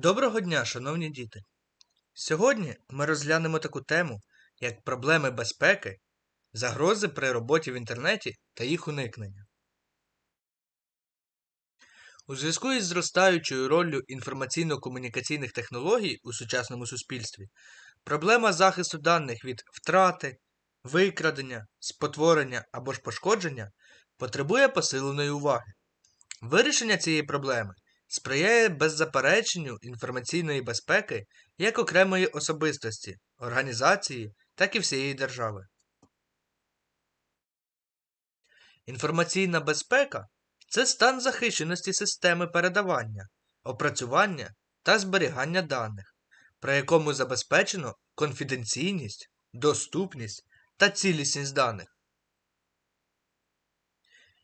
Доброго дня, шановні діти! Сьогодні ми розглянемо таку тему, як проблеми безпеки, загрози при роботі в інтернеті та їх уникнення. У зв'язку із зростаючою роллю інформаційно-комунікаційних технологій у сучасному суспільстві, проблема захисту даних від втрати, викрадення, спотворення або ж пошкодження потребує посиленої уваги. Вирішення цієї проблеми сприяє беззапереченню інформаційної безпеки як окремої особистості, організації, так і всієї держави. Інформаційна безпека це стан захищеності системи передавання, опрацювання та зберігання даних, при якому забезпечено конфіденційність, доступність та цілісність даних.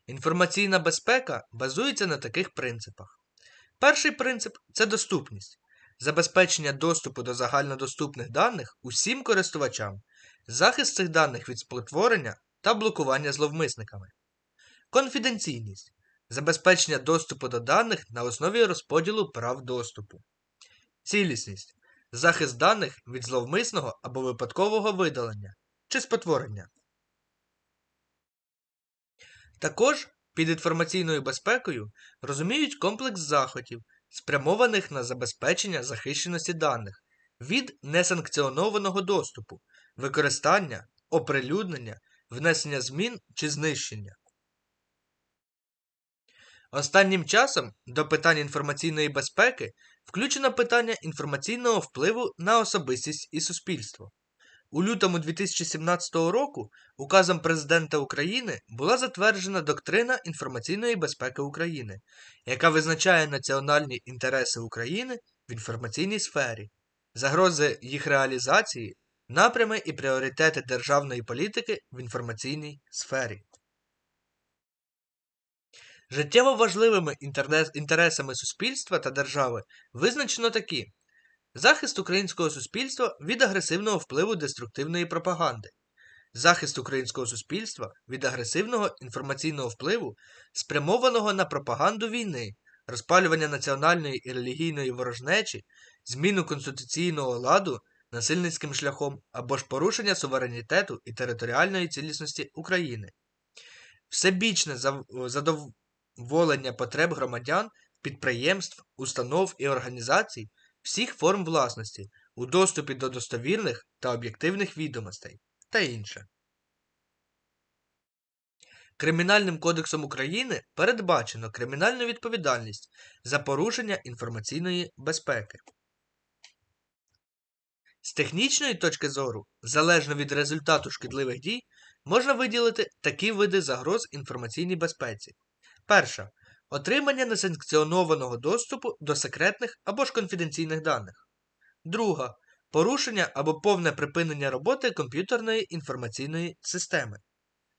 Інформаційна безпека базується на таких принципах. Перший принцип це доступність, забезпечення доступу до загальнодоступних даних усім користувачам, захист цих даних від спотворення та блокування зловмисниками. Конфіденційність забезпечення доступу до даних на основі розподілу прав доступу. Цілісність захист даних від зловмисного або випадкового видалення чи спотворення. Також під інформаційною безпекою розуміють комплекс заходів, спрямованих на забезпечення захищеності даних від несанкціонованого доступу, використання, оприлюднення, внесення змін чи знищення. Останнім часом до питань інформаційної безпеки включено питання інформаційного впливу на особистість і суспільство. У лютому 2017 року указом Президента України була затверджена доктрина інформаційної безпеки України, яка визначає національні інтереси України в інформаційній сфері, загрози їх реалізації, напрями і пріоритети державної політики в інформаційній сфері. Життєво важливими інтересами суспільства та держави визначено такі захист українського суспільства від агресивного впливу деструктивної пропаганди, захист українського суспільства від агресивного інформаційного впливу, спрямованого на пропаганду війни, розпалювання національної і релігійної ворожнечі, зміну конституційного ладу насильницьким шляхом або ж порушення суверенітету і територіальної цілісності України, всебічне задоволення потреб громадян, підприємств, установ і організацій всіх форм власності у доступі до достовірних та об'єктивних відомостей та інше. Кримінальним кодексом України передбачено кримінальну відповідальність за порушення інформаційної безпеки. З технічної точки зору, залежно від результату шкідливих дій, можна виділити такі види загроз інформаційній безпеці. Перша Отримання несанкціонованого доступу до секретних або ж конфіденційних даних. Друга. Порушення або повне припинення роботи комп'ютерної інформаційної системи.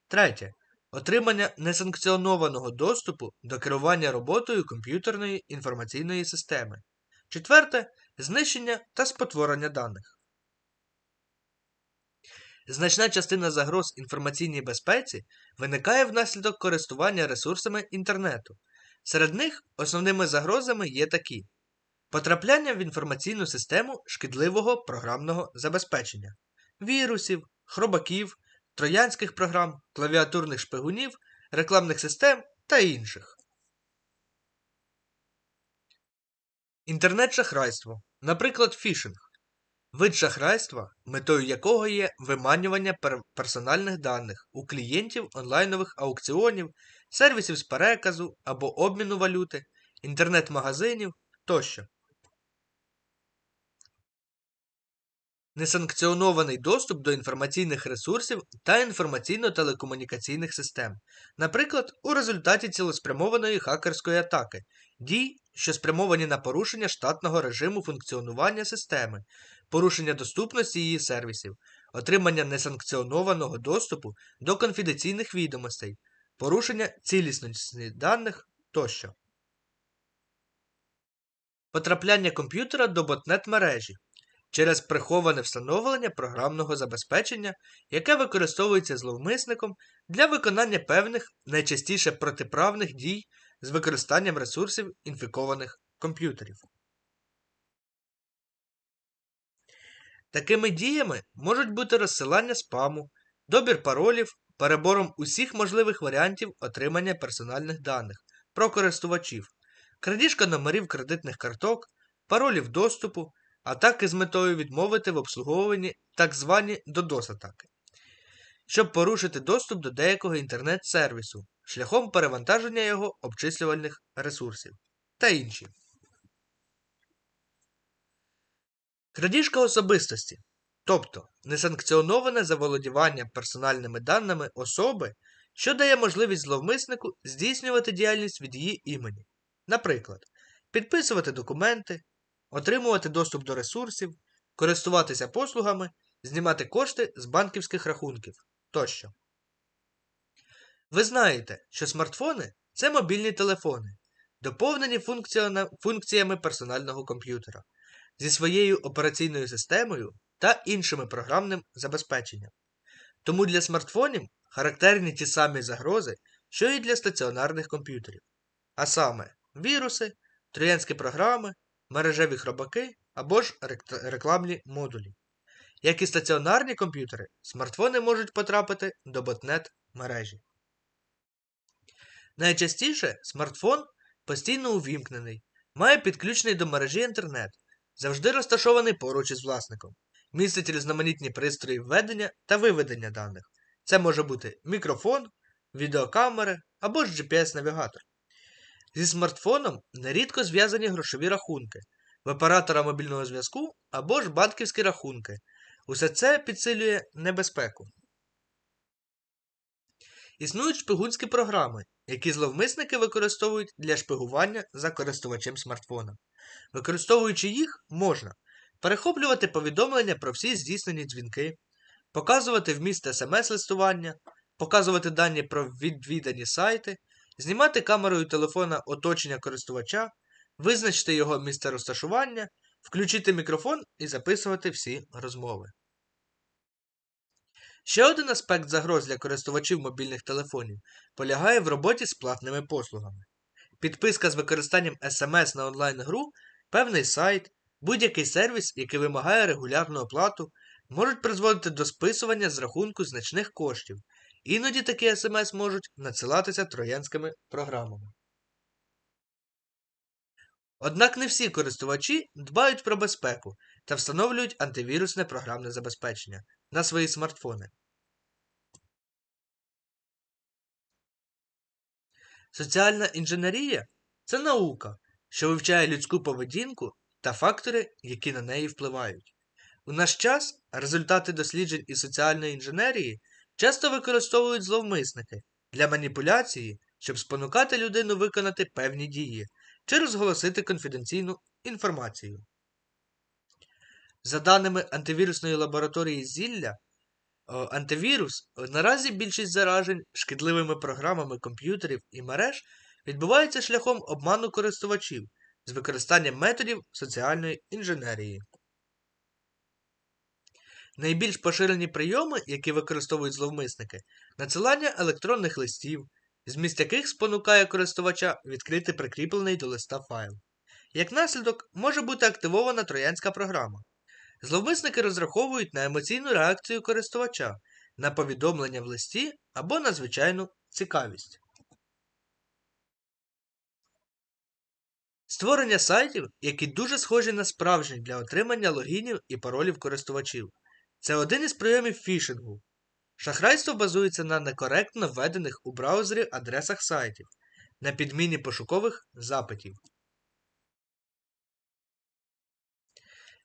Третє. Отримання несанкціонованого доступу до керування роботою комп'ютерної інформаційної системи. Четверте. Знищення та спотворення даних. Значна частина загроз інформаційній безпеці виникає внаслідок користування ресурсами інтернету, Серед них основними загрозами є такі: потрапляння в інформаційну систему шкідливого програмного забезпечення, вірусів, хробаків, троянських програм, клавіатурних шпигунів, рекламних систем та інших. Інтернет-шахрайство, наприклад, фішинг. Вид шахрайства, метою якого є виманювання персональних даних у клієнтів онлайнових аукціонів, сервісів з переказу або обміну валюти, інтернет-магазинів тощо. Несанкціонований доступ до інформаційних ресурсів та інформаційно-телекомунікаційних систем, наприклад, у результаті цілеспрямованої хакерської атаки, дій, що спрямовані на порушення штатного режиму функціонування системи, порушення доступності її сервісів, отримання несанкціонованого доступу до конфіденційних відомостей, порушення цілісності даних тощо. Потрапляння комп'ютера до ботнет мережі через приховане встановлення програмного забезпечення, яке використовується зловмисником для виконання певних найчастіше протиправних дій з використанням ресурсів інфікованих комп'ютерів. Такими діями можуть бути розсилання спаму, добір паролів, перебором усіх можливих варіантів отримання персональних даних про користувачів, крадіжка номерів кредитних карток, паролів доступу, атаки з метою відмовити в обслуговуванні так звані DDoS-атаки, щоб порушити доступ до деякого інтернет-сервісу шляхом перевантаження його обчислювальних ресурсів та інші. Крадіжка особистості, тобто несанкціоноване заволодівання персональними даними особи, що дає можливість зловмиснику здійснювати діяльність від її імені, наприклад, підписувати документи, отримувати доступ до ресурсів, користуватися послугами, знімати кошти з банківських рахунків тощо. Ви знаєте, що смартфони це мобільні телефони, доповнені функціями персонального комп'ютера зі своєю операційною системою та іншими програмним забезпеченням. Тому для смартфонів характерні ті самі загрози, що і для стаціонарних комп'ютерів, а саме віруси, троянські програми, мережеві хробаки або ж рекламні модулі. Як і стаціонарні комп'ютери, смартфони можуть потрапити до ботнет мережі. Найчастіше смартфон постійно увімкнений, має підключений до мережі інтернет, завжди розташований поруч із власником, містить різноманітні пристрої введення та виведення даних. Це може бути мікрофон, відеокамери або ж GPS-навігатор. Зі смартфоном нерідко зв'язані грошові рахунки, в оператора мобільного зв'язку або ж банківські рахунки. Усе це підсилює небезпеку. Існують шпигунські програми, які зловмисники використовують для шпигування за користувачем смартфона. Використовуючи їх, можна перехоплювати повідомлення про всі здійснені дзвінки, показувати вміст смс-листування, показувати дані про відвідані сайти, знімати камерою телефона оточення користувача, визначити його місце розташування, включити мікрофон і записувати всі розмови. Ще один аспект загроз для користувачів мобільних телефонів полягає в роботі з платними послугами. Підписка з використанням SMS на онлайн-гру, певний сайт, будь-який сервіс, який вимагає регулярну оплату, можуть призводити до списування з рахунку значних коштів. Іноді такі смс можуть надсилатися троянськими програмами. Однак не всі користувачі дбають про безпеку та встановлюють антивірусне програмне забезпечення на свої смартфони. Соціальна інженерія це наука, що вивчає людську поведінку та фактори, які на неї впливають. У наш час результати досліджень із соціальної інженерії часто використовують зловмисники для маніпуляції, щоб спонукати людину виконати певні дії чи розголосити конфіденційну інформацію. За даними антивірусної лабораторії зілля, антивірус наразі більшість заражень шкідливими програмами комп'ютерів і мереж відбувається шляхом обману користувачів з використанням методів соціальної інженерії. Найбільш поширені прийоми, які використовують зловмисники, надсилання електронних листів, зміст яких спонукає користувача відкрити прикріплений до листа файл. Як наслідок може бути активована троянська програма. Зловмисники розраховують на емоційну реакцію користувача, на повідомлення в листі або на звичайну цікавість. Створення сайтів, які дуже схожі на справжні для отримання логінів і паролів користувачів. Це один із прийомів фішингу. Шахрайство базується на некоректно введених у браузері адресах сайтів, на підміні пошукових запитів.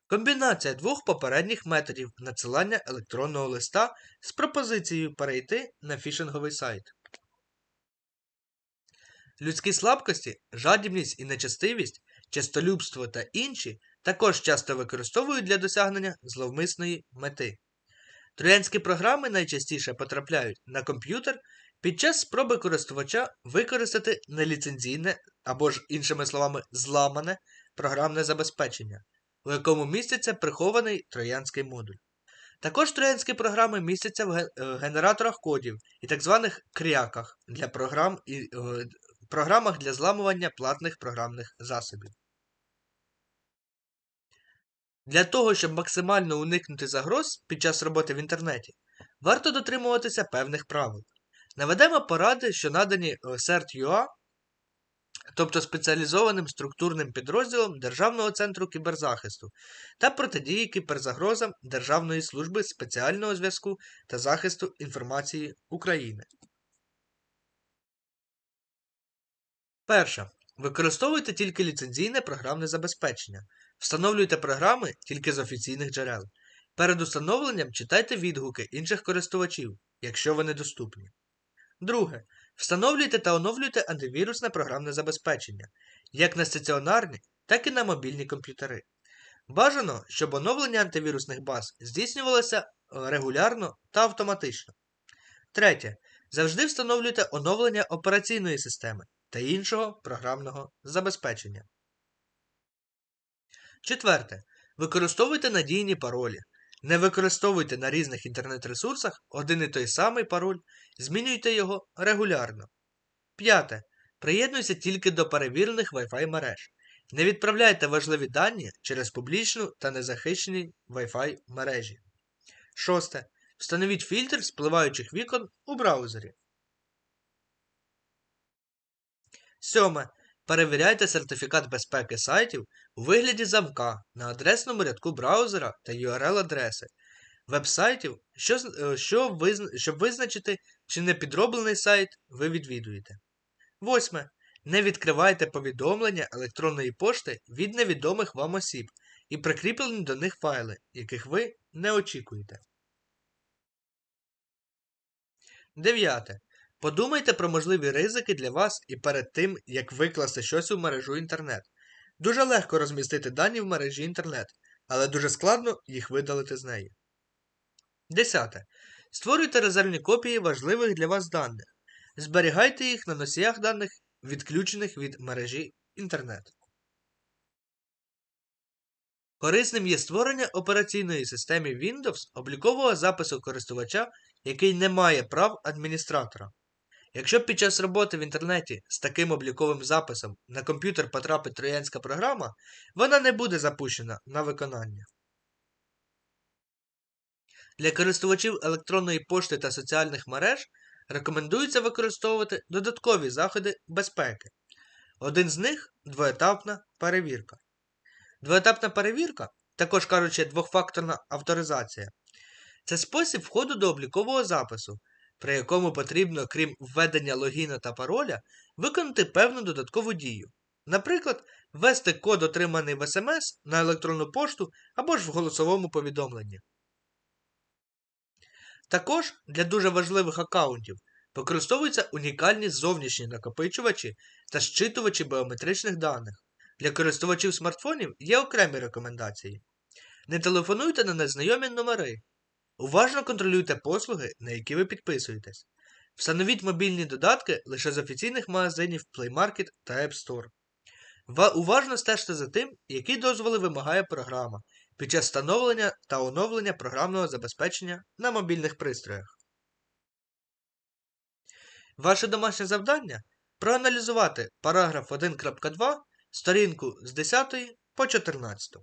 Комбінація двох попередніх методів надсилання електронного листа з пропозицією перейти на фішинговий сайт. Людські слабкості, жадібність і нечестивість, честолюбство та інші також часто використовують для досягнення зловмисної мети. Троянські програми найчастіше потрапляють на комп'ютер під час спроби користувача використати неліцензійне або ж, іншими словами, зламане програмне забезпечення, у якому міститься прихований троянський модуль. Також троянські програми містяться в е, генераторах кодів і так званих кряках для програм і е, програмах для зламування платних програмних засобів. Для того, щоб максимально уникнути загроз під час роботи в інтернеті, варто дотримуватися певних правил. Наведемо поради, що надані е, CERT.ua, тобто спеціалізованим структурним підрозділом Державного центру кіберзахисту та протидії кіберзагрозам Державної служби спеціального зв'язку та захисту інформації України. Перше. Використовуйте тільки ліцензійне програмне забезпечення. Встановлюйте програми тільки з офіційних джерел. Перед установленням читайте відгуки інших користувачів, якщо вони доступні. Друге. Встановлюйте та оновлюйте антивірусне програмне забезпечення, як на стаціонарні, так і на мобільні комп'ютери. Бажано, щоб оновлення антивірусних баз здійснювалося е, регулярно та автоматично. Третє. Завжди встановлюйте оновлення операційної системи та іншого програмного забезпечення. Четверте. Використовуйте надійні паролі. Не використовуйте на різних інтернет-ресурсах один і той самий пароль, змінюйте його регулярно. П'яте. Приєднуйся тільки до перевірених Wi-Fi мереж. Не відправляйте важливі дані через публічну та незахищені Wi-Fi мережі. Шосте. Встановіть фільтр спливаючих вікон у браузері. Сьоме. Перевіряйте сертифікат безпеки сайтів у вигляді замка на адресному рядку браузера та URL-адреси веб-сайтів, що, е, що щоб визначити, чи не підроблений сайт ви відвідуєте. Восьме. Не відкривайте повідомлення електронної пошти від невідомих вам осіб і прикріплені до них файли, яких ви не очікуєте. Дев'яте. Подумайте про можливі ризики для вас і перед тим, як викласти щось у мережу інтернет. Дуже легко розмістити дані в мережі інтернет, але дуже складно їх видалити з неї. Десяте. Створюйте резервні копії важливих для вас даних. Зберігайте їх на носіях даних, відключених від мережі інтернет. Корисним є створення операційної системи Windows облікового запису користувача, який не має прав адміністратора. Якщо під час роботи в інтернеті з таким обліковим записом на комп'ютер потрапить троянська програма, вона не буде запущена на виконання. Для користувачів електронної пошти та соціальних мереж рекомендується використовувати додаткові заходи безпеки. Один з них двоетапна перевірка. Двоетапна перевірка, також кажучи, двохфакторна авторизація, це спосіб входу до облікового запису, при якому потрібно, крім введення логіна та пароля, виконати певну додаткову дію. Наприклад, ввести код, отриманий в СМС на електронну пошту або ж в голосовому повідомленні. Також для дуже важливих аккаунтів використовуються унікальні зовнішні накопичувачі та щитувачі біометричних даних. Для користувачів смартфонів є окремі рекомендації. Не телефонуйте на незнайомі номери. Уважно контролюйте послуги, на які ви підписуєтесь. Встановіть мобільні додатки лише з офіційних магазинів Play Market та App Store. Уважно стежте за тим, які дозволи вимагає програма під час встановлення та оновлення програмного забезпечення на мобільних пристроях. Ваше домашнє завдання проаналізувати параграф 1.2 сторінку з 10 по 14.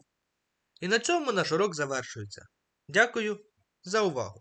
І на цьому наш урок завершується. Дякую за увагу!